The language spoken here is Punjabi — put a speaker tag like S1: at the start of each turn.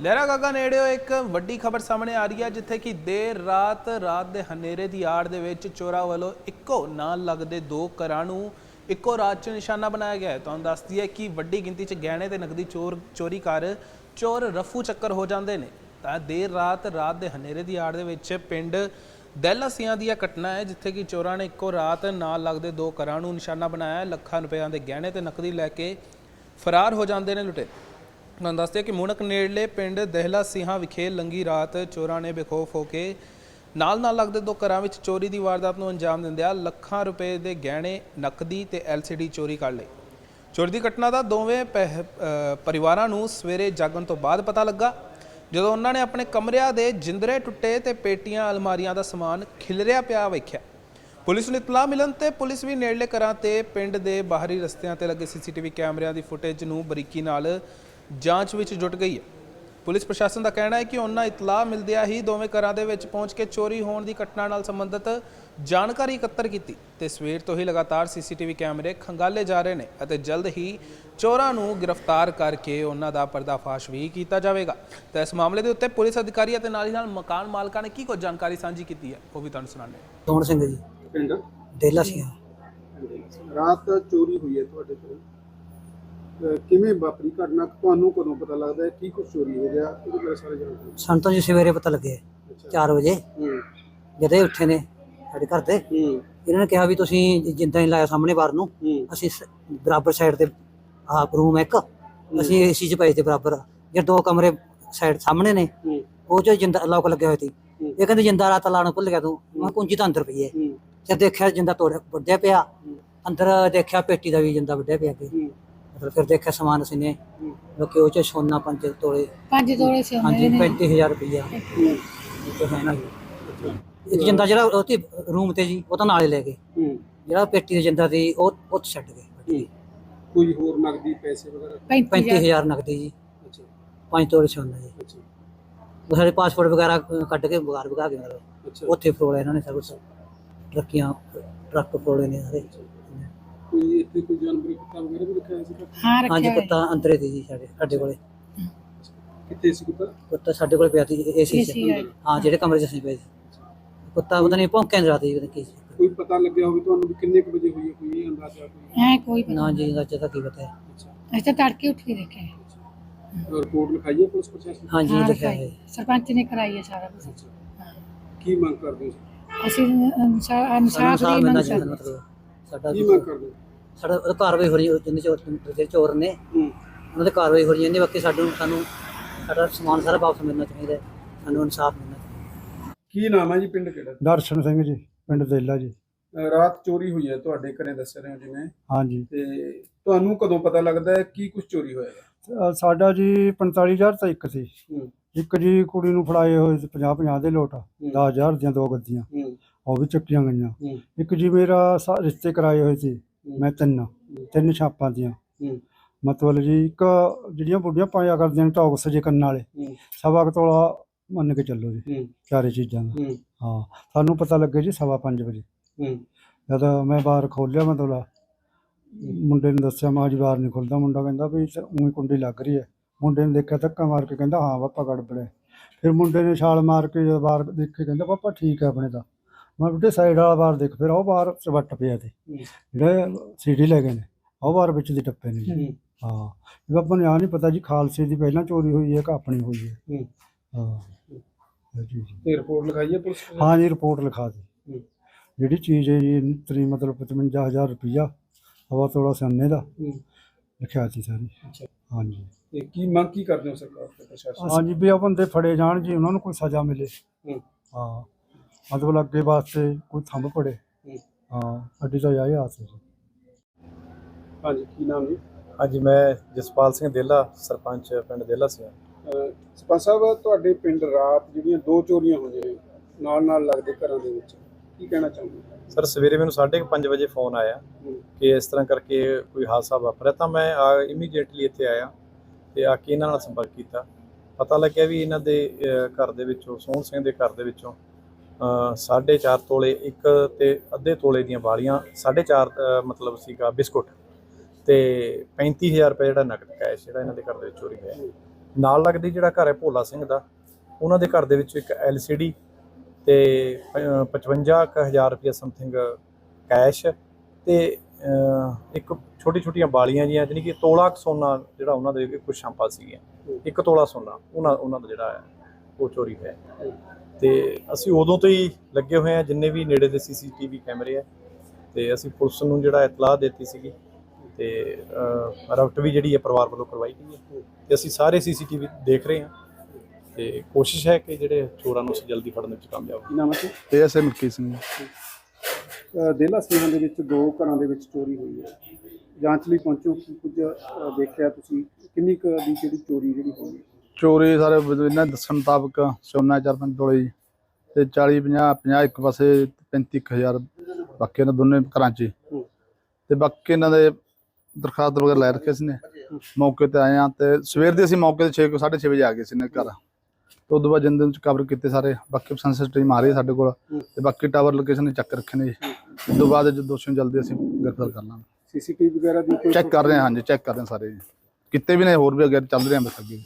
S1: ਲਹਿਰਾ ਗਾਗਾ ਨੇੜਿਓ ਇੱਕ ਵੱਡੀ ਖਬਰ ਸਾਹਮਣੇ ਆ ਰਹੀ ਹੈ, ਜਿੱਥੇ ਕਿ ਦੇਰ ਰਾਤ ਰਾਤ ਦੇ ਹਨੇਰੇ ਦੀ ਆੜ ਦੇ ਵਿੱਚ ਚੋਰਾਂ ਵੱਲੋਂ ਇੱਕੋ ਨਾਲ ਲੱਗਦੇ ਦੋ ਘਰਾਂ ਨੂੰ ਇੱਕੋ ਰਾਤ 'ਚ ਨਿਸ਼ਾਨਾ ਬਣਾਇਆ ਗਿਆ ਹੈ। ਤੁਹਾਨੂੰ ਦੱਸਦੀ ਹੈ ਕਿ ਵੱਡੀ ਗਿਣਤੀ 'ਚ ਗਹਿਣੇ ਤੇ ਨਕਦੀ ਚੋਰ, ਚੋਰੀ ਕਰ ਚੋਰ ਰਫੂ ਚੱਕਰ ਹੋ ਜਾਂਦੇ ਨੇ। ਤਾਂ ਦੇਰ ਰਾਤ ਰਾਤ ਦੇ ਹਨੇਰੇ ਦੀ ਆੜ ਦੇ ਵਿੱਚ ਪਿੰਡ ਦਹਿਲਾਸੀਆਂ ਦੀ ਇਹ ਘਟਨਾ ਹੈ, ਜਿੱਥੇ ਕਿ ਚੋਰਾਂ ਨੇ ਇੱਕੋ ਰਾਤ ਨਾਲ ਲੱਗਦੇ ਦੋ ਘਰਾਂ ਨੂੰ ਨਿਸ਼ਾਨਾ ਬਣਾਇਆ ਲੱਖਾਂ ਰੁਪਏ ਦੇ ਗਹਿਣੇ ਤੇ ਨਕਦੀ ਲੈ ਕੇ ਫਰਾਰ ਹੋ ਜਾਂਦੇ ਨੇ ਲੁਟੇਰੇ। ਤੁਹਾਨੂੰ ਦੱਸਦੇ ਕਿ ਮੁਣਕ ਨੇੜਲੇ ਪਿੰਡ ਦਹਿਲਾ ਸਿੰਘਾਂ ਵਿਖੇ ਲੰਗੀ ਰਾਤ ਚੋਰਾਂ ਨੇ ਬੇਖੌਫ ਹੋ ਕੇ ਨਾਲ ਨਾਲ ਲੱਗਦੇ ਦੋ ਘਰਾਂ ਵਿੱਚ ਚੋਰੀ ਦੀ ਵਾਰਦਾਤ ਨੂੰ ਅੰਜਾਮ ਦਿੰਦਿਆਂ ਲੱਖਾਂ ਰੁਪਏ ਦੇ ਗਹਿਣੇ, ਨਕਦੀ ਤੇ LCD ਚੋਰੀ ਕਰ ਲਈ। ਚੋਰੀ ਦੀ ਘਟਨਾ ਦਾ ਦੋਵੇਂ ਪਹਿ- ਪਰਿਵਾਰਾਂ ਨੂੰ ਸਵੇਰੇ ਜਾਗਣ ਤੋਂ ਬਾਅਦ ਪਤਾ ਲੱਗਾ, ਜਦੋਂ ਉਹਨਾਂ ਨੇ ਆਪਣੇ ਕਮਰਿਆਂ ਦੇ ਜਿੰਦਰੇ ਟੁੱਟੇ ਤੇ ਪੇਟੀਆਂ, ਅਲਮਾਰੀਆਂ ਦਾ ਸਮਾਨ ਖਿਲਰਿਆ ਪਿਆ ਵੇਖਿਆ। ਪੁਲਿਸ ਨੂੰ ਇਤਲਾਹ ਮਿਲਣ ਤੇ ਪੁਲਿਸ ਵੀ ਨੇੜਲੇ ਘਰਾਂ ਤੇ ਪਿੰਡ ਦੇ ਬਾਹਰੀ ਰਸਤਿਆਂ ਤੇ ਲੱਗੇ ਸੀਸੀਟੀਵੀ ਕੈਮਰਿਆਂ ਦੀ ਫੁਟੇਜ ਨੂੰ ਬਰੀਕੀ ਨਾਲ ਜਾਂਚ ਵਿੱਚ ਜੁਟ ਗਈ ਹੈ। ਪੁਲਿਸ ਪ੍ਰਸ਼ਾਸਨ ਦਾ ਕਹਿਣਾ ਹੈ ਕਿ ਉਹਨਾਂ ਇਤਲਾਹ ਮਿਲਦਿਆਂ ਹੀ ਦੋਵੇਂ ਘਰਾਂ ਦੇ ਵਿੱਚ ਪਹੁੰਚ ਕੇ ਚੋਰੀ ਹੋਣ ਦੀ ਘਟਨਾ ਨਾਲ ਸੰਬੰਧਿਤ ਜਾਣਕਾਰੀ ਇਕੱਤਰ ਕੀਤੀ ਤੇ ਸਵੇਰ ਤੋਂ ਹੀ ਲਗਾਤਾਰ ਸੀਸੀਟੀਵੀ ਕੈਮਰੇ ਖੰਗਾਲੇ ਜਾ ਰਹੇ ਨੇ ਅਤੇ ਜਲਦ ਹੀ ਚੋਰਾਂ ਨੂੰ ਗ੍ਰਿਫਤਾਰ ਕਰਕੇ ਉਹਨਾਂ ਦਾ ਪਰਦਾਫਾਸ਼ ਵੀ ਕੀਤਾ ਜਾਵੇਗਾ। ਤਾਂ ਇਸ ਮਾਮਲੇ ਦੇ ਉੱਤੇ ਪੁਲਿਸ ਅਧਿਕਾਰੀ ਅਤੇ ਨਾਲ ਹੀ ਨਾਲ ਮਕਾਨ ਮਾਲਕਾਂ ਨੇ ਕੀ ਕੁਝ ਜਾਣਕਾਰੀ ਸਾਂਝੀ ਕੀਤੀ ਹੈ ਉਹ ਵੀ ਤੁਹਾਨੂੰ ਸੁਣਾਉਂਦੇ ਹਾਂ।
S2: ਸੋਹਣ ਸਿੰਘ ਜੀ?
S3: ਪਿੰਡ?
S2: ਡੇਲਾ ਸਿੰਘ।
S3: ਰਾਤ ਚੋਰੀ ਹੋਈ ਹੈ ਤੁਹਾਡੇ ਕੋਲ? ਕਿਵੇਂ ਵਾਪਰੀ ਘਟਨਾ? ਤੁਹਾਨੂੰ ਕਦੋਂ ਪਤਾ ਲੱਗਦਾ ਹੈ? ਕੀ ਕੁਝ ਚੋਰੀ ਹੋ ਗਿਆ? ਉਹਦੇ ਬਾਰੇ ਸਾਰੇ ਜਾਣਦੇ
S2: ਸਾਨੂੰ ਤਾਂ ਜੀ ਸਵੇਰੇ ਪਤਾ ਲੱਗਿਆ
S3: ਅੱਛਾ।
S2: 4 ਵਜੇ।
S3: ਹੂੰ।
S2: ਜਦੋਂ ਇਹ ਉੱਠੇ ਨੇ ਸਾਡੇ ਘਰ ਦੇ
S3: ਹੂੰ।
S2: ਇਹਨਾਂ ਨੇ ਕਿਹਾ ਵੀ ਤੁਸੀਂ ਜਿੰਦਾ ਹੀ ਲਾਇਆ ਸਾਹਮਣੇ ਬਾਰ ਨੂੰ
S3: ਹੂੰ।
S2: ਅਸੀਂ ਸ- ਬਰਾਬਰ ਸਾਈਡ ਤੇ ਆਪ ਰੂਮ ਇੱਕ ਅਸੀਂ ਏਸੀ ਚ ਪਏ ਤੇ ਬਰਾਬਰ। ਜੇ ਦੋ ਕਮਰੇ ਸਾਈਡ ਸਾਹਮਣੇ ਨੇ
S3: ਹੂੰ।
S2: ਉਹ ਚ ਜਿੰਦਾ ਲੋਕ ਲੱਗਿਆ ਹੋਇਆ ਸੀ।
S3: ਹੂੰ।
S2: ਇਹ ਕਹਿੰਦੇ ਜਿੰਦਾ ਰਾਤ ਲਾਣਾ ਭੁੱਲ ਗਿਆ ਤੂੰ ਮੈਂ ਕਿਹਾ ਕੁੰਜੀ ਤਾਂ ਅੰਦਰ ਪਈ ਹੈ।
S3: ਹੂੰ।
S2: ਜਦ ਦੇਖਿਆ ਜਿੰਦਾ ਤੋੜਿਆ ਵੱਡਿਆ ਪਿਆ
S3: ਹੂੰ।
S2: ਅੰਦਰ ਦੇਖਿਆ ਪੇਟੀ ਦਾ ਵੀ ਜਿੰਦਾ ਵੱਡਿਆ ਪਿਆ ਅੱਗੇ।
S3: ਹੂੰ।
S2: ਮਤਲਬ ਫਿਰ ਦੇਖਿਆ ਸਮਾਨ ਅਸੀਂ ਨੇ ਲੋਕੀ ਉਹ ਚ ਸੋਨਾ ਪੰਜ ਤੋਲੇ।
S4: ਪੰਜ ਤੋਲੇ ਸੋਨੇ
S2: ਹਾਂਜੀ
S4: ਦੇ ਨੇ
S2: 35000 ਰੁਪਈਆ।
S3: ਹੂੰ
S2: ਤੇ ਹੈ ਨਾ ਜੀ। ਇੱਕ ਜਿੰਦਾ ਜਿਹੜਾ ਉਹ ਤੇ ਰੂਮ ਤੇ ਜੀ ਉਹ ਤਾਂ ਨਾਲੇ ਲੈ ਗਏ।
S3: ਹੂੰ।
S2: ਜਿਹੜਾ ਪੇਟੀ ਦੇ ਜਿੰਦਾ ਸੀ ਉਹ ਉਹ ਛੱਡ ਗਏ।
S3: ਹੂੰ। ਕੋਈ ਹੋਰ ਨਗਦੀ ਪੈਸੇ ਵਗੈਰਾ?
S4: 35000
S2: 35000 ਨਕਦੀ ਜੀ।
S3: ਅੱਛਾ।
S2: ਪੰਜ ਤੋਲੇ ਸੋਨਾ ਜੀ।
S3: ਅੱਛਾ।
S2: ਉਹ ਸਾਡੇ ਪਾਸਪੋਰਟ ਵਗੈਰਾ ਅ, ਕੱਢ ਕੇ ਬਗਾਰ ਬਗਾ ਕੇ ਮਤਲਬ
S3: ਅੱਛਾ।
S2: ਉੱਥੇ ਫਰੋਲੇ ਇਹਨਾਂ ਨੇ ਸਭ ਕੁਛ। ਟਰੱਕੀਆਂ ਟਰੱਕ ਫਰੋਲੇ ਨੇ ਸਾਰੇ।
S3: ਕੋਈ ਇੱਥੇ ਕੋਈ ਜਾਨਵਰ ਕੁੱਤਾ ਵਗੈਰਾ ਵੀ ਰੱਖਿਆ ਹੋਇਆ ਸੀ
S4: ਹਾਂ
S2: ਹਾਂਜੀ
S4: ਰੱਖਿਆ ਹੋਇਆ
S2: ਕੁੱਤਾ ਅੰਦਰੇ ਦੀ ਜੀ ਸਾਡੇ ਸਾਡੇ ਕੋਲੇ।
S3: ਕਿੱਥੇ ਸੀ ਕੁੱਤਾ?
S2: ਕੁੱਤਾ ਸਾਡੇ ਕੋਲ ਪਿਆ ਸੀ ਏਸੀ ਚ।
S4: AC ਹੈ।
S2: ਹਾਂ ਜਿਹੜੇ ਕਮਰੇ 'ਚ ਅਸੀਂ ਪਏ ਸੀ। ਕੁੱਤਾ ਪਤਾ ਨਹੀਂ ਭੌਂਕਿਆਂ ਦੇ ਰਾਤੀ ਪਤਾ ਕੀ ਸੀ।
S3: ਕੋਈ ਪਤਾ ਲੱਗਿਆ ਹੋਵੇ ਤੁਹਾਨੂੰ ਵੀ ਕਿੰਨੇ ਕੁ ਵਜੇ ਹੋਈ ਹੈ ਕੋਈ ਇਹ ਅੰਦਾਜ਼ਾ ਕੋਈ?
S4: ਹੈ ਕੋਈ ਪਤਾ
S2: ਨਾ ਜੀ ਦਾ ਤਾਂ ਕੀ ਪਤਾ ਹੈ।
S3: ਅੱਛਾ।
S4: ਅਸੀਂ ਤਾਂ ਤੜਕੇ ਉੱਠ ਕੇ ਦੇਖਿਆ
S3: ਰਿਪੋਰਟ ਲਿਖਾਈ ਹੈ ਪੁਲਿਸ ਪ੍ਰਸ਼ਾਸਨ?
S2: ਹਾਂਜੀ
S4: ਹਾਂ,
S2: ਲਿਖਿਆ
S4: ਲਿਖਾਈ।
S2: ਹੈ।
S4: ਸਰਪੰਚ ਨੇ ਕਰਾਈ ਹੈ ਸਾਰਾ ਕੁਝ
S3: ਕੀ ਮੰਗ ਕਰਦੇ ਹੋ?
S4: ਅਸੀਂ ਅਨਸਾਰ
S2: ਸਾਨੂੰ
S4: ਅਨਸਾਰ
S2: ਸਾਹ
S4: ਦੀ
S2: ਮਿਲਣਾ
S4: ਮੰਗ
S2: ਚਾਹੀਦਾ
S4: ਕਰਦੇ
S2: ਮਤਲਬ। ਸਾਡਾ
S3: ਕੀ ਮੰਗ ਕਰਦੇ
S2: ਸਾਡਾ ਉਹ ਕਾਰਵਾਈ ਹੋ ਰਹੀ ਹੈ ਜਿੰਨੇ ਚੋਰ ਜਿਹੜੇ ਚੋਰ ਨੇ
S3: ਹੂੰ।
S2: ਉਹਨਾਂ ਦੇ ਕਾਰਵਾਈ ਹੋ ਰਹੀ ਹੈ ਨਹੀਂ ਬਾਕੀ ਸਾਨੂੰ ਸਾਨੂੰ ਸਾਡਾ ਸਮਾਨ ਸਾਰਾ ਵਾਪਸ ਮਿਲਣਾ ਚਾਹੀਦਾ ਹੈ। ਸਾਨੂੰ ਇਨਸਾਫ ਮਿਲਣਾ ਚਾਹੀਦਾ
S3: ਕੀ ਨਾਮ ਹੈ ਜੀ ਪਿੰਡ ਕਿਹੜਾ?
S5: ਦਰਸ਼ਨ ਸਿੰਘ ਜੀ ਪਿੰਡ ਦੇਲਾ ਜੀ।
S3: ਅਹ ਰਾਤ ਚੋਰੀ ਹੋਈ ਹੈ ਤੁਹਾਡੇ ਘਰੇ ਦੱਸ ਰਹੇ ਹੋ ਜਿਵੇਂ।
S5: ਹਾਂਜੀ।
S3: ਤੇ ਤੁਹਾਨੂੰ ਕਦੋਂ ਪਤਾ ਲੱਗਦਾ ਹੈ ਕੀ ਕੁਝ ਚੋਰੀ ਹੋਇਆ ਹੈ?
S5: ਸਾਡਾ ਜੀ 45000 ਤਾਂ ਇੱਕ ਸੀ।
S3: ਹੂੰ।
S5: ਇੱਕ ਜੀ ਕੁੜੀ ਨੂੰ ਫੜਾਏ ਹੋਏ ਸੀ 50 50 ਦੇ ਲੋਟ
S3: ਹੂੰ।
S5: 10000 ਦੀਆਂ ਦੋ ਗੱਦੀਆਂ।
S3: ਹੂੰ।
S5: ਉਹ ਵੀ ਚੱਕੀਆਂ ਗਈਆਂ।
S3: ਹੂੰ।
S5: ਇੱਕ ਜੀ ਮੇਰਾ ਸਾ- ਰਿਸ਼ਤੇ ਕਰਾਏ ਹੋਏ ਸੀ ਮੈਂ ਤਿੰਨ ਤਿੰਨ ਛਾਪਾਂ ਦੀਆਂ।
S3: ਹੂੰ।
S5: ਮਤਲਬ ਜੀ ਇੱਕ ਜਿਹੜੀਆਂ ਬੁੱਢੀਆਂ ਪਾਇਆ ਕਰਦੀਆਂ ਨੇ ਟੌਕਸ ਜੇ ਕੰਨਾਂ ਵਾਲੇ
S3: ਹੂੰ।
S5: ਸਵਾ ਕੁ ਤੋਲਾ ਮੰਨ ਕੇ ਚੱਲੋ ਜੀ
S3: ਹੂੰ।
S5: ਚਾਰੇ ਚੀਜ਼ਾਂ ਦਾ।
S3: ਹੂੰ।
S5: ਹਾਂ ਸਾਨੂੰ ਪਤਾ ਲੱਗਿਆ ਜੀ ਸਵਾ ਪੰਜ ਵਜੇ।
S3: ਹੂੰ।
S5: ਜਦ ਮੈਂ ਬਾਹਰ ਖੋਲਿਆ ਮਤਲਬ ਮੁੰਡੇ ਨੂੰ ਦੱਸਿਆ ਮਾਂ ਜੀ ਬਾਹਰ ਨਹੀਂ ਖੁੱਲਦਾ। ਮੁੰਡਾ ਕਹਿੰਦਾ ਵੀ ਉਹੀ ਕੁੰਡੀ ਲੱਗ ਰਹੀ ਹੈ। ਮੁੰਡੇ ਨੇ ਦੇਖਿਆ ਧੱਕਾ ਮਾਰ ਕੇ ਕਹਿੰਦਾ ਹਾਂ ਪਾਪਾ ਗੜਬੜੇ ਫਿਰ ਮੁੰਡੇ ਨੇ ਛਾਲ ਮਾਰ ਕੇ ਜਦ ਬਾਹਰ ਦੇਖੇ ਕਹਿੰਦਾ ਪਾਪਾ ਠੀਕ ਹੈ ਆਪਣੇ ਤਾਂ। ਮੈਂ ਬੇਟੇ ਸਾਈਡ ਵਾਲਾ ਬਾਹਰ ਦੇਖ ਫਿਰ ਉਹ ਬਾਹਰ ਚਵੱਟ ਪਿਆ ਤੇ
S3: ਹੂੰ।
S5: ਜਿਹੜੇ ਸੀਡੀ ਲੈ ਗਏ ਨੇ ਉਹ ਬਾਹਰ ਵਿੱਚ ਦੀ ਟੱਪੇ ਨੇ। ਜੀ।
S3: ਹੂੰ।
S5: ਹਾਂ ਵੀ ਆਪਾਂ ਨੂੰ ਆ ਨਹੀਂ ਪਤਾ ਜੀ ਖਾਲਸੇ ਦੀ ਪਹਿਲਾਂ ਚੋਰੀ ਹੋਈ ਹੈ ਕਿ ਆਪਣੀ ਹੋਈ ਹੈ।
S3: ਹੂੰ।
S5: ਹਾਂ। ਜੀ ਜੀ।
S3: ਤੇ ਰਿਪੋਰਟ ਲਿਖਾਈ ਹੈ ਪੁਲਿਸ?
S5: ਹਾਂ ਜੀ ਰਿਪੋਰਟ ਲਿਖਾ ਦੀ
S3: ਹੂੰ।
S5: ਜਿਹੜੀ ਚੀਜ਼ ਹੈ ਜੀ ਤਰੀ ਮਤਲਬ 55000 ਰੁਪਈਆ ਹਵਾ ਤੋਲਾ ਸੋਨੇ ਦਾ
S3: ਹੂੰ।
S5: ਲਿਖਿਆ ਸੀ ਸਾਰੀ। ਹਾਂਜੀ
S3: ਤੇ ਕੀ ਮੰਗ ਕੀ ਕਰਦੇ ਹੋ ਸਰਕਾਰ ਤੋਂ ਪ੍ਰਸ਼ਾਸਨ
S5: ਹਾਂਜੀ ਵੀ ਉਹ ਬੰਦੇ ਫੜੇ ਜਾਣ ਜੀ ਉਹਨਾਂ ਨੂੰ ਕੋਈ ਸਜ਼ਾ ਮਿਲੇ।
S3: ਹੂੰ।
S5: ਹਾਂ। ਮਤਲਬ ਅੱਗੇ ਵਾਸਤੇ ਕੋਈ ਥੰਮ ਪੜੇ।
S3: ਹੂੰ।
S5: ਅੱਡੀ ਤਾਂ ਆਇਆ ਆਸ ਹੈ ਜੀ
S3: ਹਾਂਜੀ ਕੀ ਨਾਮ ਜੀ?
S6: ਹਾਂਜੀ ਮੈਂ ਜਸਪਾਲ ਸਿੰਘ ਦੇਲਾ ਸਰਪੰਚ ਪਿੰਡ ਦੇਲਾ ਸੀ
S3: ਅਹ ਸਰਪੰਚ ਸਾਹਿਬ ਤੁਹਾਡੇ ਪਿੰਡ ਰਾਤ ਜਿਹੜੀਆਂ ਦੋ ਚੋਰੀਆਂ ਹੋਈਆਂ ਨੇ ਨਾਲ ਨਾਲ ਲੱਗਦੇ ਘਰਾਂ ਦੇ ਵਿੱਚ ਕੀ ਕਹਿਣਾ ਚਾਹੁੰਦੇ ਹੋ?
S6: ਸਰ ਸਵੇਰੇ ਮੈਨੂੰ 5:30 ਵਜੇ ਫੋਨ ਆਇਆ
S3: ਹੂੰ।
S6: ਕਿ ਇਸ ਤਰ੍ਹਾਂ ਕਰਕੇ ਕੋਈ ਹਾਦਸਾ ਵਾਪਰਿਆ ਤਾਂ ਮੈਂ ਇਮੀਡੀਏਟਲੀ ਇੱਥੇ ਆਇਆ ਤੇ ਆ ਕੇ ਇਹਨਾਂ ਨਾਲ ਸੰਪਰਕ ਕੀਤਾ। ਪਤਾ ਲੱਗਿਆ ਵੀ ਇਹਨਾਂ ਦੇ ਅਹ, ਘਰ ਦੇ ਵਿੱਚੋਂ ਸੋਹਣ ਸਿੰਘ ਦੇ ਘਰ ਦੇ ਵਿੱਚੋਂ ਅਹ, ਸਾਢੇ ਚਾਰ ਤੋਲੇ ਇੱਕ ਤੇ ਅੱਧੇ ਤੋਲੇ ਦੀਆਂ ਵਾਲੀਆਂ ਸਾਢੇ ਚਾਰ ਅਹ, ਮਤਲਬ ਸੀਗਾ ਬਿਸਕੁਟ ਤੇ 35000 ਰੁਪਏ ਜਿਹੜਾ ਨਕਦ ਕੈਸ਼ ਜਿਹੜਾ ਇਹਨਾਂ ਦੇ ਘਰ ਦੇ ਵਿੱਚ ਚੋਰੀ ਹੋਇਆ। ਨਾਲ ਲੱਗਦੀ ਜਿਹੜਾ ਘਰ ਹੈ ਭੋਲਾ ਸਿੰਘ ਦਾ ਉਹਨਾਂ ਦੇ ਘਰ ਦੇ ਵਿੱਚ ਇੱਕ LCD ਤੇ 55000 ਰੁਪਏ ਸਮਥਿੰਗ ਕੈਸ਼ ਤੇ ਇੱਕ ਛੋਟੀ ਛੋਟੀਆਂ ਬਾਲੀਆਂ ਜੀਆਂ ਜਾਣੀ ਕਿ ਤੋਲਾ ਕੁ ਸੋਨਾ ਜਿਹੜਾ ਉਹਨਾਂ ਦੇ ਕੁਝ ਸ਼ਾਂਪਾ ਸੀਗੀਆਂ। ਇੱਕ ਤੋਲਾ ਸੋਨਾ ਉਹਨਾਂ ਉਹਨਾਂ ਦਾ ਜਿਹੜਾ ਹੈ ਉਹ ਚੋਰੀ ਹੋਇਆ। ਤੇ ਅਸੀਂ ਉਦੋਂ ਤੋਂ ਹੀ ਲੱਗੇ ਹੋਏ ਆ ਜਿੰਨੇ ਵੀ ਨੇੜੇ ਦੇ ਸੀਸੀਟੀਵੀ ਕੈਮਰੇ ਆ। ਤੇ ਅਸੀਂ ਪੁਲਿਸ ਨੂੰ ਜਿਹੜਾ ਇਤਲਾਹ ਦਿੱਤੀ ਸੀਗੀ ਤੇ ਰਫਟ ਵੀ ਜਿਹੜੀ ਹੈ ਪਰਿਵਾਰ ਵੱਲੋਂ ਕਰਵਾਈ ਗਈ ਹੈ। ਤੇ ਅਸੀਂ ਸਾਰੇ ਸੀਸੀਟੀਵੀ ਦੇਖ ਰਹੇ ਹਾਂ। ਤੇ ਕੋਸ਼ਿਸ਼ ਹੈ ਕਿ ਜਿਹੜੇ ਚੋਰਾਂ ਨੂੰ ਅਸੀਂ ਜਲਦੀ ਫੜਨ ਵਿੱਚ ਕਾਮਯਾਬ
S3: ਕੀ ਨਾਮ ਹੈ?
S7: ਤੇ ਐਸੇ ਮਲਕੀ ਸਿੰਘ।
S3: ਦੇਲਾ ਸਿੰਘਾਂ ਦੇ ਵਿੱਚ ਦੋ ਘਰਾਂ ਦੇ ਵਿੱਚ ਚੋਰੀ ਹੋਈ ਹੈ। ਜਾਂਚ ਲਈ ਪਹੁੰਚੋ ਕੀ ਕੁਝ ਦੇਖਿਆ ਤੁਸੀਂ ਕਿੰਨੀ ਕੁ ਦੀ ਜਿਹੜੀ ਚੋਰੀ ਜਿਹੜੀ ਹੋਈ ਹੈ।
S7: ਚੋਰੀ ਸਾਰੇ ਇਹਨਾਂ ਦੱਸਣ ਮੁਤਾਬਕ ਸੋਨਾ ਚਾਰ ਪੰਜ ਤੋਲੇ ਜੀ ਤੇ 40 50 50 ਇੱਕ ਪਾਸੇ 35000 ਬਾਕੀ ਇਹਨਾਂ ਦੋਨੇ ਘਰਾਂ 'ਚ
S3: ਹੀ।
S7: ਤੇ ਬਾਕੀ ਇਹਨਾਂ ਦੇ ਦਰਖਾਸਤ ਵਗੈਰਾ ਲੈ ਰੱਖੇ ਸੀ ਨੇ। ਮੌਕੇ ਤੇ ਆਏ ਆ ਤੇ ਸਵੇਰ ਦੇ ਅਸੀਂ ਮੌਕੇ ਤੇ 6 6:30 ਵਜੇ ਆ ਗਏ ਸੀ ਨੇ ਘਰ। ਤੇ ਉਦੋਂ ਬਾਅਦ ਜਿੰਦੇ ਵਿੱਚ ਕਵਰ ਕੀਤੇ ਸਾਰੇ ਬਾਕੀ ਸੈਂਸਸ ਟੀਮ ਆ ਰਹੀ ਹੈ ਸਾਡੇ ਕੋਲ। ਤੇ ਬਾਕੀ ਟਾਵਰ ਲੋਕੇਸ਼ਨ ਚੱਕ ਰੱਖੇ ਨੇ ਜੀ। ਉਸ ਤੋਂ ਬਾਅਦ ਜਦੋਂ ਦੋਸ਼ੀ ਨੂੰ ਜਲਦੀ ਅਸੀਂ ਗ੍ਰਿਫਤਾਰ ਕਰ ਲਾਂਗੇ।
S3: ਸੀਸੀਟੀਵੀ ਵਗੈਰਾ ਦੀ ਕੋਈ
S7: ਚੈੱਕ ਕਰ ਰਹੇ ਹਾਂ ਹਾਂਜੀ ਚੈੱਕ ਕਰ ਰਹੇ ਹਾਂ ਸਾਰੇ ਜੀ। ਕਿਤੇ ਵੀ ਨੇ ਹੋਰ ਵੀ ਅੱਗੇ ਚੱਲ ਰਹੇ ਹਾਂ ਬਸ ਅੱਗੇ